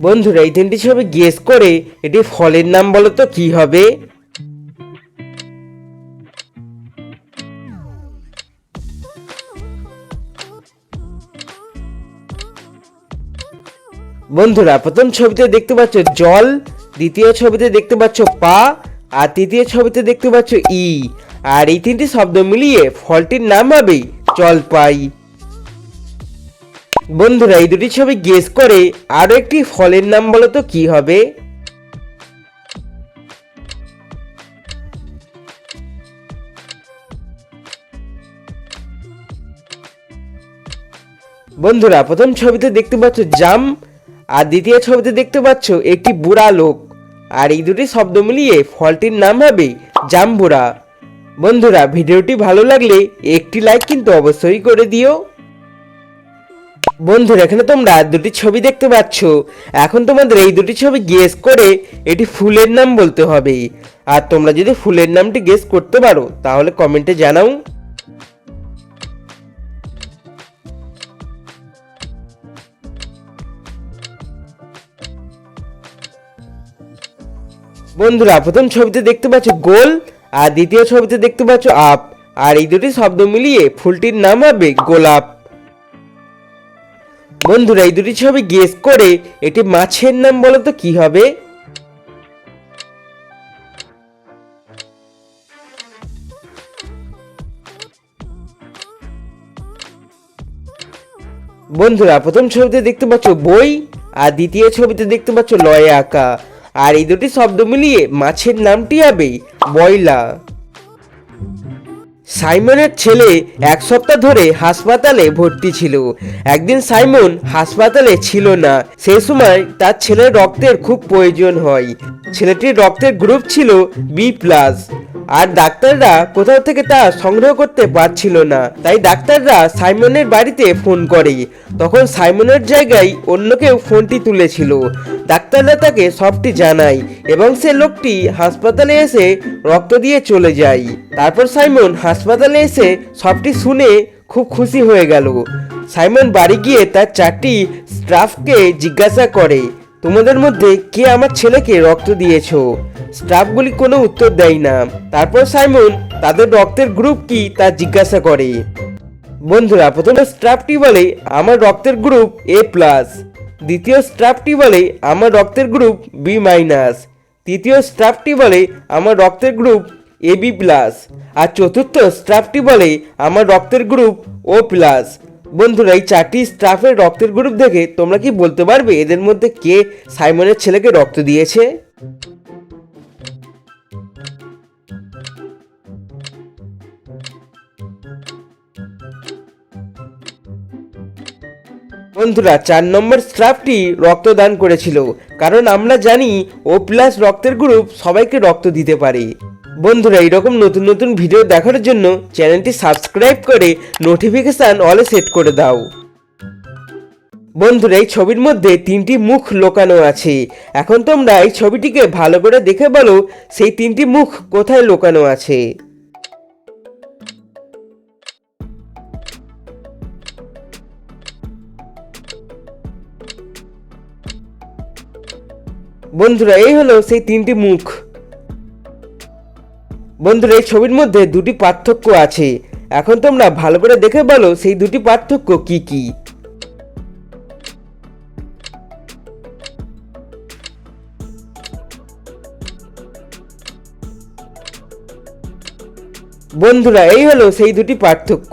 বন্ধুরা, এই তিনটি ছবি গেস করে এটি ফলের নাম বলো তো, কি হবে? বন্ধুরা, প্রথম ছবিতে দেখতে পাচ্ছ জল, দ্বিতীয় ছবিতে দেখতে পাচ্ছ পা, আর তৃতীয় ছবিতে দেখতে পাচ্ছ ই। আর এই তিনটি শব্দ মিলিয়ে ফলটির নাম হবে জলপাই। বন্ধুরা, এই দুটি ছবি গেস করে আরও একটি ফলের নাম বলো তো কি হবে? বন্ধুরা, প্রথম ছবিতে দেখতে পাচ্ছ জাম, আর দ্বিতীয় ছবিতে দেখতে পাচ্ছ একটি বুড়া লোক। আর এই দুটি শব্দ মিলিয়ে ফলটির নাম হবে জাম্বুরা বন্ধুরা, ভিডিওটি ভালো লাগলে একটি লাইক কিন্তু অবশ্যই করে দিও। বন্ধুরা, এখানে তোমরা দুটি ছবি দেখতে পাচ্ছ। এখন তোমাদের এই দুটি ছবি গেস করে এটি ফুলের নাম বলতে হবে। আর তোমরা যদি ফুলের নামটি গেস করতে পারো, তাহলে কমেন্টে জানাও। বন্ধুরা, প্রথম ছবিতে দেখতে পাচ্ছ গোল, আর দ্বিতীয় ছবিতে দেখতে পাচ্ছ আপ। আর এই দুটি শব্দ মিলিয়ে ফুলটির নাম হবে গোলাপ। বন্ধুরা, এই দুটি ছবি গেস করে এটি মাছের নাম বলো তো কি হবে? বন্ধুরা, প্রথম ছবিতে দেখতে পাচ্ছ বই আর দ্বিতীয় ছবিতে দেখতে পাচ্ছ লয়ে আঁকা। আর এই দুটি শব্দ মিলিয়ে মাছের নামটি হবে বয়লা। সাইমনের ছেলে এক সপ্তাহ ধরে হাসপাতালে ভর্তি ছিল। একদিন সাইমন হাসপাতালে ছিল না। সে সময় তার ছেলের রক্তের খুব প্রয়োজন হয়। ছেলেটির রক্তের গ্রুপ ছিল বি প্লাস। আর ডাক্তাররা কোথাও থেকে তা সংগ্রহ করতে পারছিল না। তাই ডাক্তাররা সাইমনের বাড়িতে ফোন করে তখন সাইমনের জায়গায় অন্য কেউ ফোনটি তুলেছিল। ডাক্তাররা তাকে সবটি জানায় এবং সে লোকটি হাসপাতালে এসে রক্ত দিয়ে চলে যায়। তারপর সাইমন হাসপাতালে এসে সবটি শুনে খুব খুশি হয়ে গেল। সাইমন বাড়ি গিয়ে তার চারটি স্টাফকে জিজ্ঞাসা করে তোমাদের মধ্যে কে আমার ছেলেকে রক্ত দিয়েছ? স্টাফগুলি কোনো উত্তর দেয় না। তারপর সাইমন তাদের রক্তের গ্রুপ কি তা জিজ্ঞাসা করে। বন্ধুরা, প্রথমে স্টাফটি বলে, আমার রক্তের গ্রুপ এ প্লাস। দ্বিতীয় স্টাফটি বলে, আমার রক্তের গ্রুপ বি মাইনাস। তৃতীয় স্টাফটি বলে, আমার রক্তের গ্রুপ এ বি প্লাস। আর চতুর্থ স্টাফটি বলে, আমার রক্তের গ্রুপ ও প্লাস। বন্ধুরা, এই চারটি স্টাফের রক্তের গ্রুপ দেখে তোমরা কি বলতে পারবে? এদের মধ্যে কে সাইমনের ছেলেকে রক্ত দিয়েছে? বন্ধুরা, চার নম্বর স্টাফটি রক্তদান করেছিল। কারণ আমরা জানি ও প্লাস রক্তের গ্রুপ সবাইকে রক্ত দিতে পারে। বন্ধুরা, এইরকম নতুন নতুন ভিডিও দেখার জন্য চ্যানেলটি সাবস্ক্রাইব করে নোটিফিকেশান অলে সেট করে দাও। বন্ধুরা, এই ছবির মধ্যে তিনটি মুখ লোকানো আছে। এখন তোমরা এই ছবিটিকে ভালো করে দেখে বলো, সেই তিনটি মুখ কোথায় লোকানো আছে। বন্ধুরা, এই হলো সেই তিনটি মুখ। বন্ধুরা, এই ছবির মধ্যে দুটি পার্থক্য আছে। এখন তোমরা ভালো করে দেখে বলো সেই দুটি পার্থক্য কি কি। বন্ধুরা, এই হলো সেই দুটি পার্থক্য।